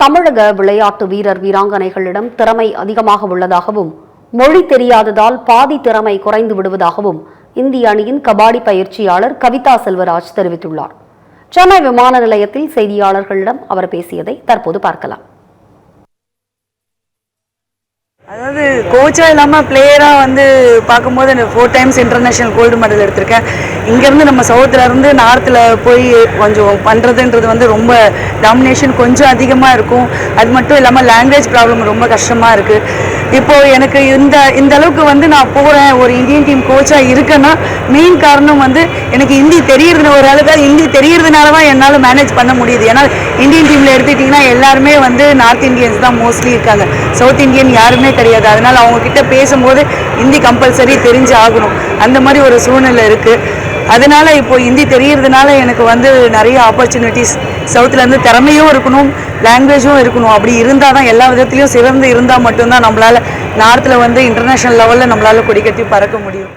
தமிழக விளையாட்டு வீரர் வீராங்கனைகளிடம் திறமை அதிகமாக உள்ளதாகவும் மொழி தெரியாததால் பாதி திறமை குறைந்து விடுவதாகவும் இந்திய அணியின் கபாடி பயிற்சியாளர் கவிதா செல்வராஜ் தெரிவித்துள்ளார். சென்னை விமான நிலையத்தில் செய்தியாளர்களிடம் அவர் பேசியதை தற்போது பார்க்கலாம். அதாவது கோச்சாக இல்லாமல் பிளேயராக வந்து பார்க்கும்போது எனக்கு four times international gold medal எடுத்திருக்கேன். இங்கேருந்து நம்ம சவுத்தில் இருந்து நார்த்தில் போய் கொஞ்சம் பண்ணுறதுன்றது வந்து ரொம்ப டாமினேஷன் கொஞ்சம் அதிகமாக இருக்கும். அது மட்டும் இல்லாமல் லாங்குவேஜ் ப்ராப்ளம் ரொம்ப கஷ்டமாக இருக்குது இப்போது எனக்கு இந்த இந்த அளவுக்கு வந்து நான் போகிறேன் ஒரு இந்தியன் டீம் கோச்சாக இருக்கேன்னா மெயின் காரணம் வந்து எனக்கு ஹிந்தி தெரியறது ஒரு அளவுக்கு ஹிந்தி தெரியறதுனால தான் என்னால் மேனேஜ் பண்ண முடியுது. ஏன்னா இந்தியன் டீமில் எடுத்துக்கிட்டிங்கன்னா எல்லாருமே வந்து நார்த் இந்தியன்ஸ் தான் மோஸ்ட்லி இருக்காங்க. சவுத் இந்தியன் யாருமே கிடையாது. அதனால் அவங்கக்கிட்ட பேசும்போது ஹிந்தி கம்பல்சரி தெரிஞ்சு ஆகணும் அந்த மாதிரி ஒரு சூழ்நிலை இருக்குது அதனால் இப்போது ஹிந்தி தெரியறதுனால எனக்கு வந்து நிறைய ஆப்பர்ச்சுனிட்டிஸ் சவுத்துலேருந்து திறமையும் இருக்கணும் லாங்குவேஜும் இருக்கணும். அப்படி இருந்தால் தான் எல்லா விதத்துலேயும் சிறந்து இருந்தால் மட்டும்தான் நம்மளால் நார்த்தில் வந்து இன்டர்நேஷ்னல் லெவலில் நம்மளால் கொடி கட்டி பறக்க முடியும்.